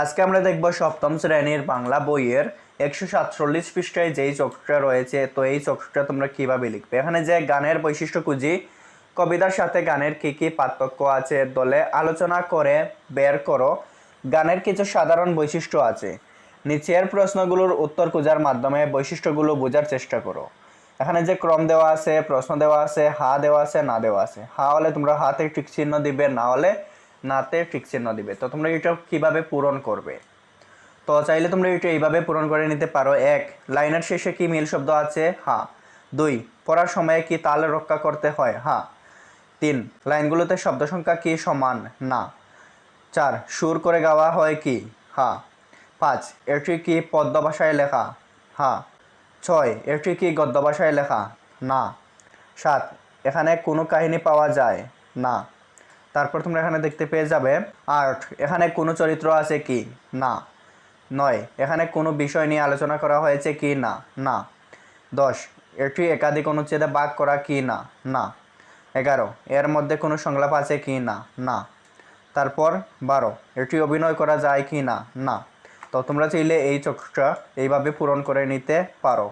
আজকে আমরা দেখব সপ্তম শ্রেণির বাংলা বইয়ের একশো সাতচল্লিশ পৃষ্ঠায় যেই চক্রটা রয়েছে, তো এই চক্রটা তোমরা কীভাবে লিখবে? এখানে যে গানের বৈশিষ্ট্য খুঁজি, কবিতার সাথে গানের কি কি পার্থক্য আছে, দলে আলোচনা করে বের করো। গানের কিছু সাধারণ বৈশিষ্ট্য আছে। নিচের প্রশ্নগুলোর উত্তর খোঁজার মাধ্যমে বৈশিষ্ট্যগুলো বোঝার চেষ্টা করো। এখানে যে ক্রম দেওয়া আছে, প্রশ্ন দেওয়া আছে, হা দেওয়া আছে, না দেওয়া আছে। হা হলে তোমরা হাতে টিক চিহ্ন দিবে, না হলে নাতে টিক চিহ্ন দিবে। তো তোমরা এটা কীভাবে পূরণ করবে? তো চাইলে তোমরা এটা এইভাবে পূরণ করে নিতে পারো। এক, লাইনের শেষে কি মিল শব্দ আছে? হা। দুই, পড়ার সময়ে কি তাল রক্ষা করতে হয়? হা। তিন, লাইনগুলোতে শব্দ সংখ্যা কি সমান? না। চার, সুর করে গাওয়া হয় কি? হা। পাঁচ, এটি কি পদ্য ভাষায় লেখা? হা। ছয়, এটি কি গদ্য ভাষায় লেখা? না। সাত, এখানে কোনো কাহিনী পাওয়া যায়? না। তারপর তোমরা এখানে দেখতে পেয়ে যাবে, আর্ট। এখানে কোনো চরিত্র আছে কি? না। নয়। এখানে কোনো বিষয় নিয়ে আলোচনা করা হয়েছে কি? না। না। দশ। এটি একাধিক অনুচ্ছেদে ভাগ করা কি? না। না। এগারো। এর মধ্যে কোনো সংলাপ আছে কি? না। না। তারপর বারো। এটি অভিনয় করা যায় কি? না। না। তো তোমরা চাইলে এই চক্রটা এইভাবে পূরণ করে নিতে পারো।